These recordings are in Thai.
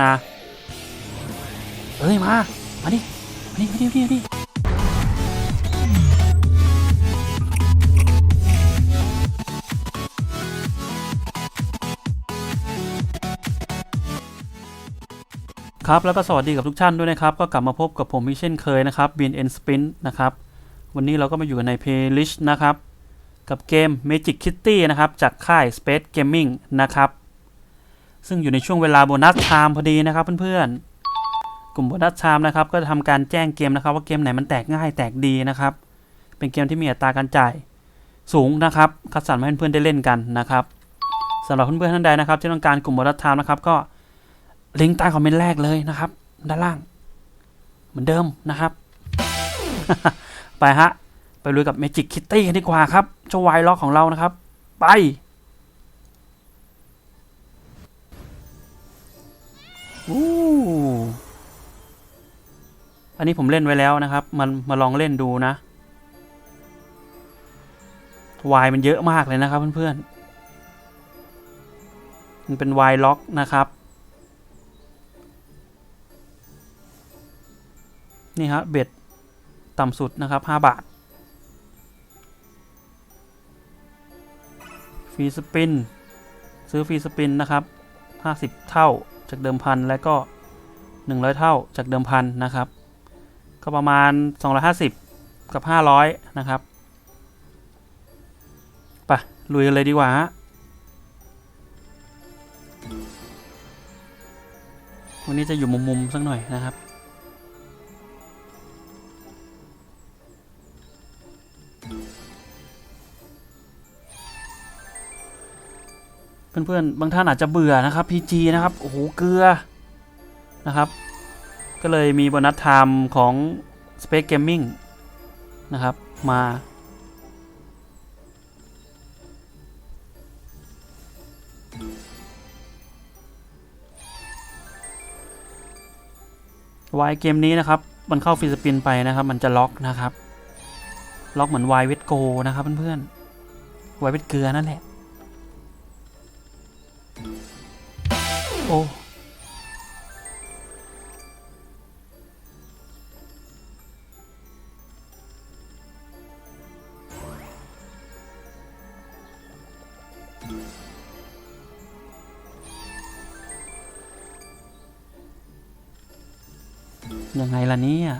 นาเอ้ยมา มาดิมาดิมาดิมาดิมาดิครับแล้วก็สวัสดีกับทุกท่านด้วยนะครับ ก็กลับมาพบกับผมอีกเช่นเคยนะครับ b n n Sprint นะครับ วันนี้เราก็มาอยู่กันใน playlist นะครับ กับเกม Magic Kitty นะครับ จากค่าย Space Gaming นะครับ ซึ่งอยู่ในช่วงเวลาโบนัสไทม์พอดีนะครับเพื่อนๆ กลุ่มโบนัสไทม์นะครับก็จะทำการแจ้งเกมนะครับ ว่าเกมไหนมันแตกง่ายแตกดีนะครับ เป็นเกมที่มีอัตราการจ่ายสูงนะครับ คัดสรรมาให้เพื่อนๆได้เล่นกันนะครับสำหรับเพื่อนๆท่านใดนะครับ ที่ต้องการกลุ่มโบนัสไทม์นะครับก็ลิงก์ใต้คอมเมนต์แรกเลยนะครับ ด้านล่าง เหมือนเดิมนะครับ ไปฮะ ไปลุยกับ Magic Kitty กันดีกว่าครับเจ้าไวล็อกของเรานะครับ ไป อู้อันนี้ผมเล่นไว้แล้วนะครับ มันมาลองเล่นดูนะวายมันเยอะมากเลยนะครับเพื่อนๆ มันเป็นวายล็อกนะครับ นี่ฮะเบ็ดต่ำสุดนะครับ 5 บาท ฟรีสปิน ซื้อฟรีสปินนะครับ 50 เท่า จากเดิมพันและก็ 100 เท่าจากเดิมพันนะครับ ก็ประมาณ 250 กับ 500 นะครับไปลุยกันเลยดีกว่าฮะวันนี้จะอยู่มุมๆสักหน่อยนะครับ เพื่อนๆ บางท่านอาจจะเบื่อนะครับ PG นะครับ โอ้โห เกลือ นะครับ ก็เลยมีโบนัสไทม์ของ Space Gaming นะครับ มา วายเกมนี้นะครับ มันเข้าฟิสปินไปนะครับ มันจะล็อกนะครับ ล็อกเหมือนวายเวทโกนะครับเพื่อนๆวายเวทเกลือนั่นแหละ อ้ยังไงล่ะเนี่ย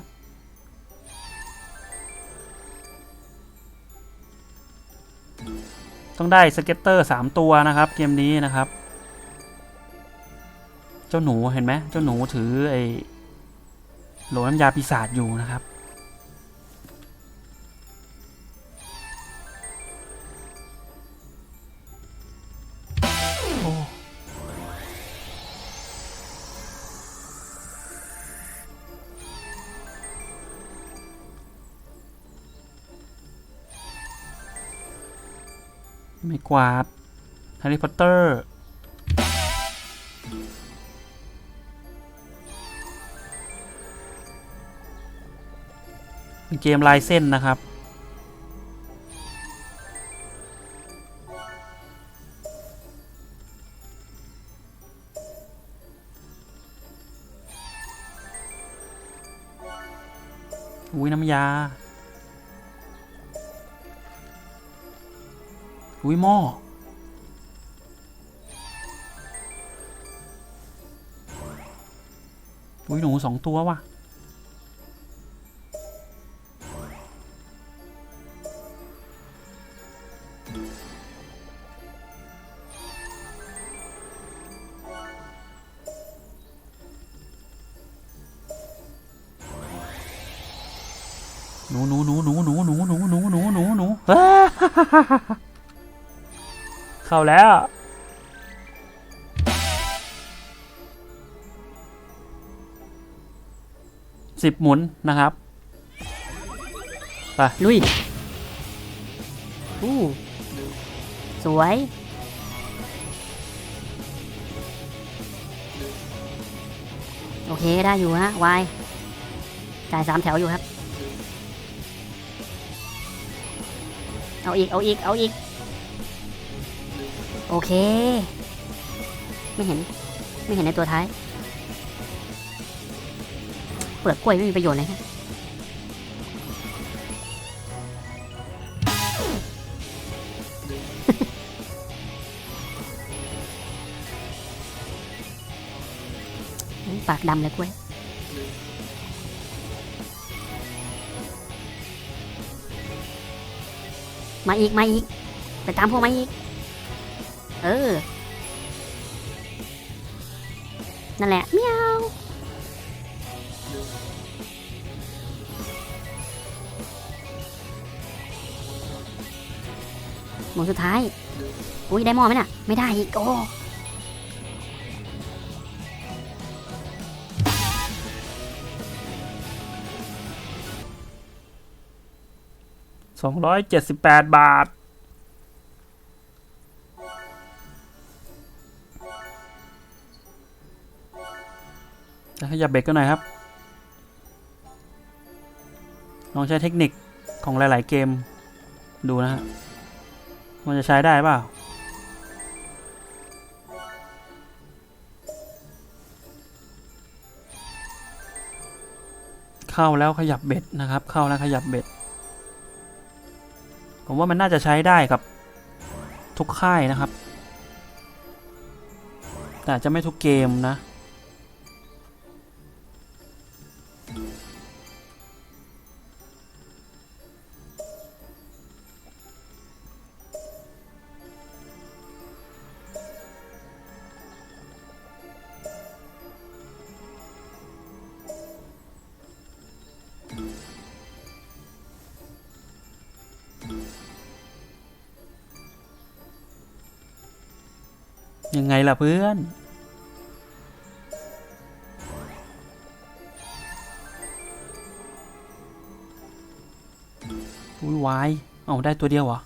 ต้องได้สเก็ตเตอร์สามตัวนะครับ เกมนี้นะครับ เจ้าหนูเห็นไหมเจ้าหนูถือไอ้โหลน้ำยาปีศาจอยู่นะครับ โอ้ไม่กวาดแฮร์รี่พอตเตอร์ เกมลายเส้นนะครับ อุ้ยน้ำยา อุ้ยหม้ออุ้ยหนูสองตัวว่ะ หนูหนูหนูหนูหนูหนูหนูหนูหนูหนูหนูเข้าแล้วสิบหมุนนะครับไปลุยอู้สวยโอเคได้อยู่ฮะวายจ่ายสามแถวอยู่ครับ เอาอีก เอาอีก เอาอีก โอเค ไม่เห็น ไม่เห็นในตัวท้าย เปลือกกล้วยไม่มีประโยชน์เลยครับปากดำเลยกล้วย มาอีกมาอีก ไปตามพวกมาอีก เออ นั่นแหละเมียวหมวดสุดท้าย อุ้ยได้หมอไหมน่ะ ไม่ได้อีกโอ้ สองร้อยเจ็ดสิบแปดบาท จะขยับเบรกกันหน่อยครับ ลองใช้เทคนิคของหลาย ๆ เกมดูนะฮะ มันจะใช้ได้เปล่าเข้าแล้วขยับเบ็ดนะครับ เข้าแล้วขยับเบ็ด ผมว่ามันน่าจะใช้ได้กับ ทุกค่ายนะครับ แต่จะไม่ทุกเกมนะ ยังไงล่ะเพื่อน อุ้ยวาย เอาได้ตัวเดียวเหรอ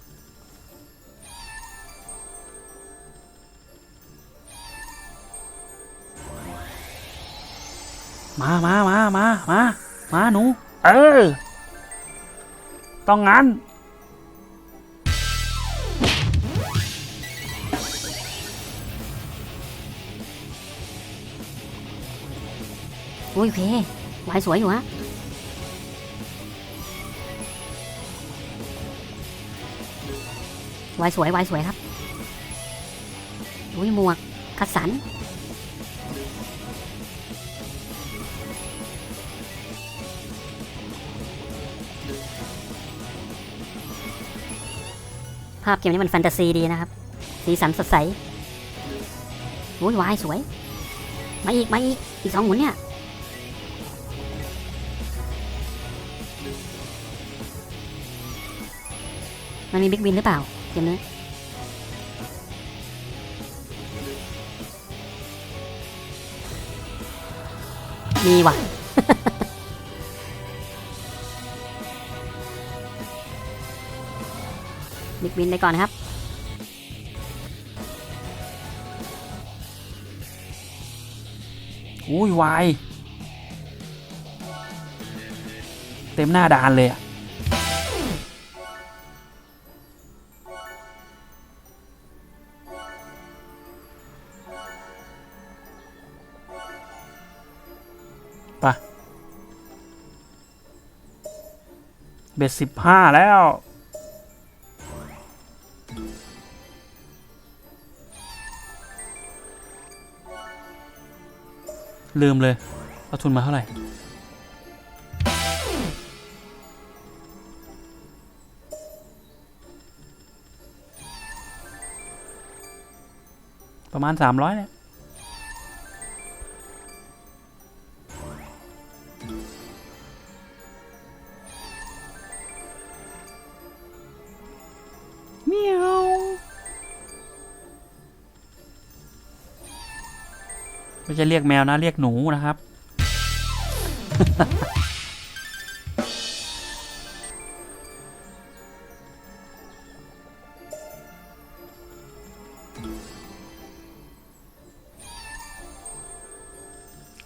มามามามามามาหนู เออ ต้องงั้น โอุ้ยเพวสวยอยู่ฮะวายสวยวายสวยครับอุ้ยหมวกคัดสัน ภาพเกมนี้มันแฟนตาซีดีนะครับ สีสันสดใสอุ้ยวายสวย มาอีก มาอีก อีกสองหมุนเนี่ย มันมีบิ๊กวินหรือเปล่าเกมนี้มีว่ะบิ๊กวินไปก่อนนะครับอุ้ยวาย เต็มหน้าดานเลยอะ ไปเบ็ดสิบห้าแล้ว ลืมเลยเอาทุนมาเท่าไหร่ประมาณสามร้อยเนี่ย เรียกแมวนะเรียกหนูนะครับ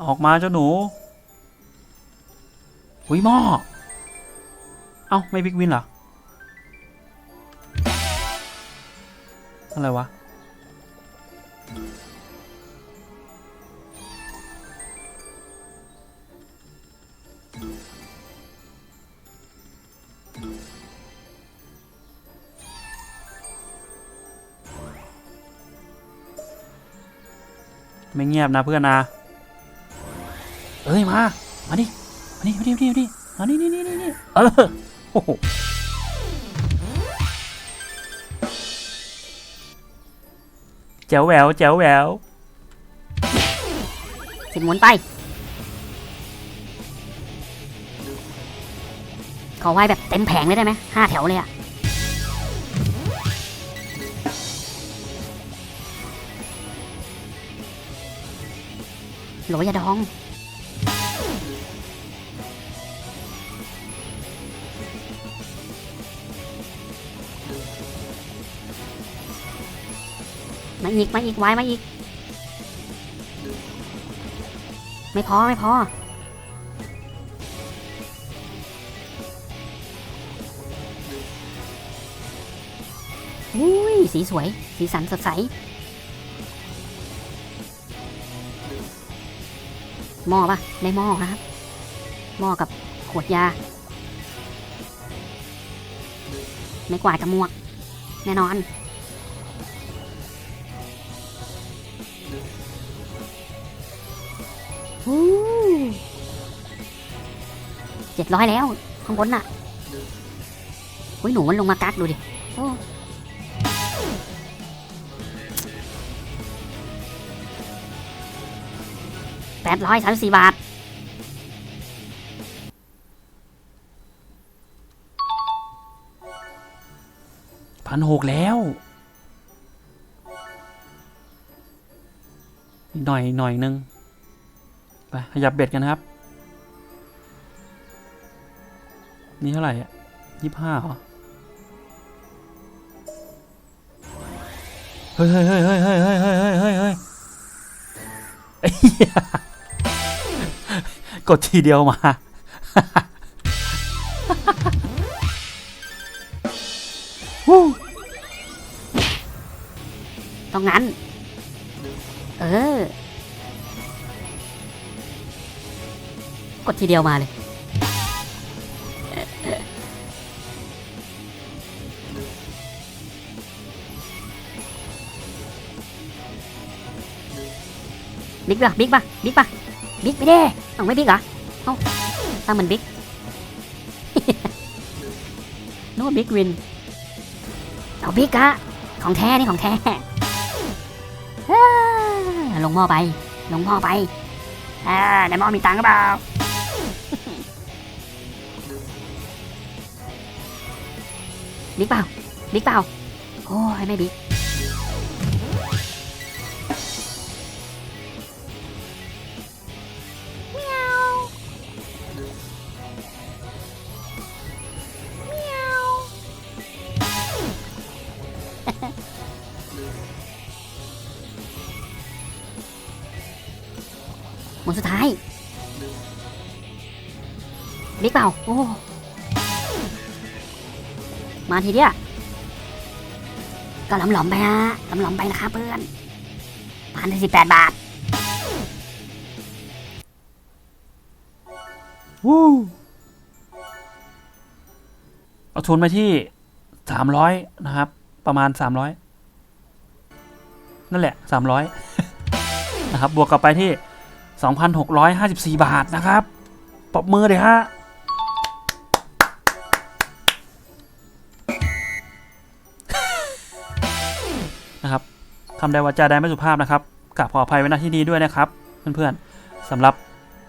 ออกมาเจ้าหนูหุยหม้อเอ้า ไม่บิ๊กวินเหรอ อะไรวะ ไม่เงียบนะเพื่อนนะเอ้ยมา มาดิมาดิมาดิมาดิมาดิมานี่นี่นี่นี่เออโอ้โหแจ๋วแหววแจ๋วแหววสิบหมุนไป ขอไหว้แบบเต็มแผงเลยได้ไหมห้าแถวเลยอะ โหลยาดอง มาอีก มาอีกไว้มาอีก ไม่พอ ไม่พออุ้ยสีสวย สีสันสดใส หม้อปะได้หม้อครับหม้อกับขวดยา ไม่กวาดกับหมวก แน่นอน เจ็ดร้อยแล้ว ข้างบนน่ะ อุ้ยหนูมันลงมากักดูดิ โอ้ แปดร้อยสามสี่บาท พันหกแล้ว หน่อยหน่อยนึง ไป ขยับเบ็ดกันครับ นี่เท่าไหร่อะยี่ห้าเหรอ เฮ้ยเฮ้ยเฮ้ยเฮ้ยเฮ้ยเฮ้ยเฮ้ยเฮ้ย กดทีเดียวมา ต้องงั้น เออ กดทีเดียวมาเลยบิ๊กป่ะบิ๊กป่ะบิ๊กป่ะบิ๊กไม่ได้ เอาไม่บิ๊กเหรอเอ้าตั้งมันบิ๊กนึกว่าบิ๊กวิน เอาบิ๊กอะของแท้นี่ของแท้ลงหม้อไป ลงหม้อไปอ่าในหม้อมีตังค์หรือเปล่าบิ๊กเปล่าบิ๊กเปล่าโอ้ยไม่บิ๊ก นสุดท้ายบิ๊กเปล่าโอ้มาทีเดียวก็หลอมๆไปฮะหลอมๆไปนะครับเพื่อนพันสิบแปดบาทวู้เอาทุนไปที่สามร้อยนะครับ ประมาณสามร้อยนั่นแหละสามร้อยนะครับ บวกกลับไปที่ สองพันหกร้อยห้าสิบสี่บาทนะครับปรบมือเลยฮะนะครับทำได้วาจาได้ไม่สุภาพนะครับกราบขออภัยไว้ณที่นี้ด้วยนะครับ เพื่อนๆสำหรับ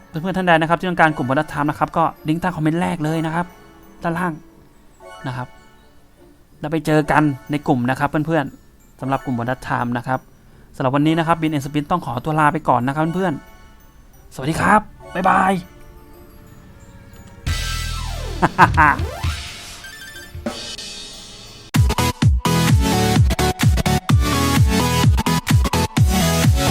เพื่อนๆท่านใดนะครับ ที่ต้องการกลุ่มวัฒนธรรมนะครับ ก็ลิงก์ใต้คอมเมนต์แรกเลยนะครับด้านล่างนะครับ แล้วไปเจอกันในกลุ่มนะครับ เพื่อนๆสำหรับกลุ่มวัฒนธรรมนะครับสำหรับวันนี้นะครับบินเอ็นสปินต้องขอตัวลาไปก่อนนะครับเพื่อนๆ สวัสดีครับ บ๊ายบาย